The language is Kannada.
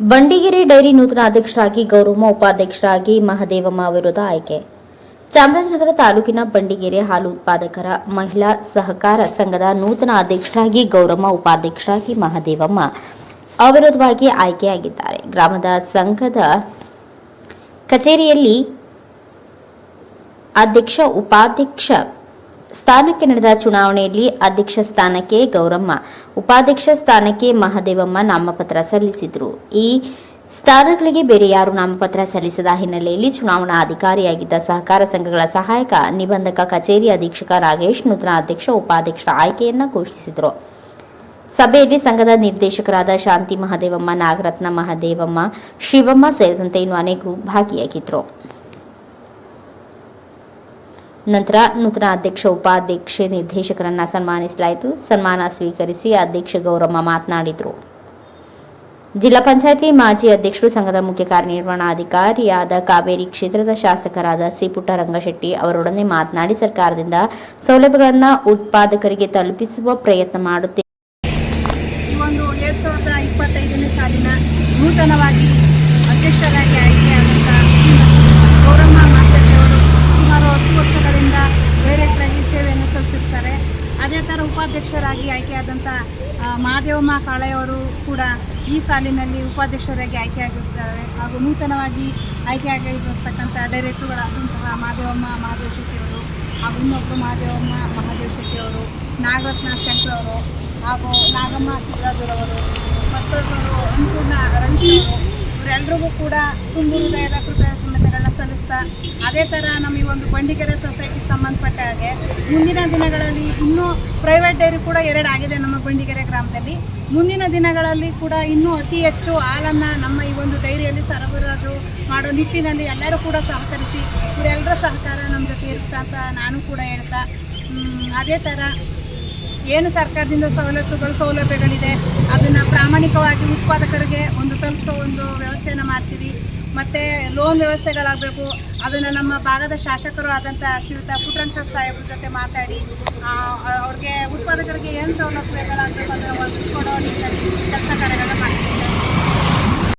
ಬಂಡಿಗೆರೆ ಡೈರಿ ನೂತನ ಅಧ್ಯಕ್ಷರಾಗಿ ಗೌರಮ್ಮ ಉಪಾಧ್ಯಕ್ಷರಾಗಿ ಮಹದೇವಮ್ಮ ವಿರುದ್ಧ ಆಯ್ಕೆ. ಚಾಮರಾಜನಗರ ತಾಲೂಕಿನ ಬಂಡಿಗೆರೆ ಹಾಲು ಉತ್ಪಾದಕರ ಮಹಿಳಾ ಸಹಕಾರ ಸಂಘದ ನೂತನ ಅಧ್ಯಕ್ಷರಾಗಿ ಗೌರಮ್ಮ ಉಪಾಧ್ಯಕ್ಷರಾಗಿ ಮಹದೇವಮ್ಮ ಅವಿರೋಧವಾಗಿ ಆಯ್ಕೆಯಾಗಿದ್ದಾರೆ. ಗ್ರಾಮದ ಸಂಘದ ಕಚೇರಿಯಲ್ಲಿ ಅಧ್ಯಕ್ಷ, ಉಪಾಧ್ಯಕ್ಷ ಸ್ಥಾನಕ್ಕೆ ನಡೆದ ಚುನಾವಣೆಯಲ್ಲಿ ಅಧ್ಯಕ್ಷ ಸ್ಥಾನಕ್ಕೆ ಗೌರಮ್ಮ, ಉಪಾಧ್ಯಕ್ಷ ಸ್ಥಾನಕ್ಕೆ ಮಹದೇವಮ್ಮ ನಾಮಪತ್ರ ಸಲ್ಲಿಸಿದರು. ಈ ಸ್ಥಾನಗಳಿಗೆ ಬೇರೆ ಯಾರು ನಾಮಪತ್ರ ಸಲ್ಲಿಸದ ಹಿನ್ನೆಲೆಯಲ್ಲಿ ಚುನಾವಣಾ ಅಧಿಕಾರಿಯಾಗಿದ್ದ ಸಹಕಾರ ಸಂಘಗಳ ಸಹಾಯಕ, ನಿಬಂಧಕ ಕಚೇರಿ ಅಧೀಕ್ಷಕ ರಾಗೇಶ್ ನೂತನ ಅಧ್ಯಕ್ಷ, ಉಪಾಧ್ಯಕ್ಷ ಆಯ್ಕೆಯನ್ನ ಘೋಷಿಸಿದರು. ಸಭೆಯಲ್ಲಿ ಸಂಘದ ನಿರ್ದೇಶಕರಾದ ಶಾಂತಿ ಮಹದೇವಮ್ಮ, ನಾಗರತ್ನ ಮಹದೇವಮ್ಮ, ಶಿವಮ್ಮ ಸೇರಿದಂತೆ ಇನ್ನು ಅನೇಕರು ಭಾಗಿಯಾಗಿದ್ದರು ನಂತರ ನೂತನ ಅಧ್ಯಕ್ಷ, ಉಪಾಧ್ಯಕ್ಷೆ, ನಿರ್ದೇಶಕರನ್ನ ಸನ್ಮಾನಿಸಲಾಯಿತು. ಸನ್ಮಾನ ಸ್ವೀಕರಿಸಿ ಅಧ್ಯಕ್ಷ ಗೌರಮ್ಮ ಮಾತನಾಡಿದರು. ಜಿಲ್ಲಾ ಪಂಚಾಯತಿ ಮಾಜಿ ಅಧ್ಯಕ್ಷರು ಸಂಘದ ಮುಖ್ಯ ಕಾರ್ಯನಿರ್ವಹಣಾಧಿಕಾರಿಯಾದ ಕಾವೇರಿ ಕ್ಷೇತ್ರದ ಶಾಸಕರಾದ ಸಿ ಪುಟ್ಟರಂಗಶೆಟ್ಟಿ ಅವರೊಡನೆ ಮಾತನಾಡಿ ಸರ್ಕಾರದಿಂದ ಸೌಲಭ್ಯಗಳನ್ನು ಉತ್ಪಾದಕರಿಗೆ ತಲುಪಿಸುವ ಪ್ರಯತ್ನ ಮಾಡುತ್ತೇವೆ ಸಾಲಿನ ನೂತನವಾಗಿ ಅಧ್ಯಕ್ಷರಾಗಿ ಆಯ್ಕೆಯಾದಂಥ ಥರ ಉಪಾಧ್ಯಕ್ಷರಾಗಿ ಆಯ್ಕೆಯಾದಂಥ ಮಹಾದೇವಮ್ಮ ಕಾಳೆಯವರು ಕೂಡ ಈ ಸಾಲಿನಲ್ಲಿ ಉಪಾಧ್ಯಕ್ಷರಾಗಿ ಆಯ್ಕೆಯಾಗಿರ್ತಾರೆ ಹಾಗೂ ನೂತನವಾಗಿ ಆಯ್ಕೆಯಾಗಿರ್ತಕ್ಕಂಥ ಡೈರೆಕ್ಟರ್ಗಳಾದಂತಹ ಮಹಾದೇವಮ್ಮ ಮಹಾದೇವ್ ಶೆಟ್ಟಿಯವರು ಹಾಗೂ ಇನ್ನೊಬ್ಬರು ಮಹಾದೇವಮ್ಮ ಮಹಾದೇವ್ ಶೆಟ್ಟಿಯವರು, ನಾಗರತ್ನ ಶಂಕರವರು ಹಾಗೂ ನಾಗಮ್ಮ ಸಿದ್ದರಾಜರವರು ಮತ್ತೊಬ್ಬರು ಅನ್ನಪೂರ್ಣ ರವಿಶ್ ಅವರು ಇವರೆಲ್ಲರಿಗೂ ಕೂಡ ತುಂಬ ಹೃದಯದ ಕೃತಜ್ಞತೆಗಳನ್ನ ಸಲ್ಲಿಸ್ತಾ, ಅದೇ ಥರ ನಮ್ಮ ಈ ಒಂದು ಬಂಡಿಗೆರೆ ಸೊಸೈಟಿ ಹಾಗೆ ಮುಂದಿನ ದಿನಗಳಲ್ಲಿ ಇನ್ನೂ ಪ್ರೈವೇಟ್ ಡೈರಿ ಕೂಡ ಎರಡು ಆಗಿದೆ ನಮ್ಮ ಬಂಡಿಗೆರೆ ಗ್ರಾಮದಲ್ಲಿ. ಮುಂದಿನ ದಿನಗಳಲ್ಲಿ ಕೂಡ ಇನ್ನೂ ಅತಿ ಹೆಚ್ಚು ಹಾಲನ್ನು ನಮ್ಮ ಈ ಒಂದು ಡೈರಿಯಲ್ಲಿ ಸರಬರಾಜು ಮಾಡೋ ನಿಟ್ಟಿನಲ್ಲಿ ಎಲ್ಲರೂ ಕೂಡ ಸಹಕರಿಸಿ ಇವರೆಲ್ಲರ ಸಹಕಾರ ನಮ್ಮ ಜೊತೆ ಇರುತ್ತೆ ಅಂತ ನಾನು ಕೂಡ ಹೇಳ್ತಾ ಅದೇ ಥರ ಏನು ಸರ್ಕಾರದಿಂದ ಸವಲತ್ತುಗಳು, ಸೌಲಭ್ಯಗಳಿದೆ, ಅದನ್ನು ಪ್ರಾಮಾಣಿಕವಾಗಿ ಉತ್ಪಾದಕರಿಗೆ ಒಂದು ತಲುಪೋ ಒಂದು ವ್ಯವಸ್ಥೆಯನ್ನು ಮಾಡ್ತೀವಿ. ಮತ್ತು ಲೋನ್ ವ್ಯವಸ್ಥೆಗಳಾಗಬೇಕು, ಅದನ್ನು ನಮ್ಮ ಭಾಗದ ಶಾಸಕರು ಆದಂಥ ಶ್ರೀಯುತ ಪುಟ್ಟರಂಗ ಸಾಹೇಬ್ರ ಜೊತೆ ಮಾತಾಡಿ ಅವ್ರಿಗೆ ಉತ್ಪಾದಕರಿಗೆ ಏನು ಸೌಲಭ್ಯಗಳಾಗಬೇಕು ಅದನ್ನು ಒದಗಿಸ್ಕೊಡೋ ನಿಟ್ಟಿನಲ್ಲಿ ಕೆಲಸ ಕಾರ್ಯಗಳನ್ನ ಮಾಡ್ತೀವಿ.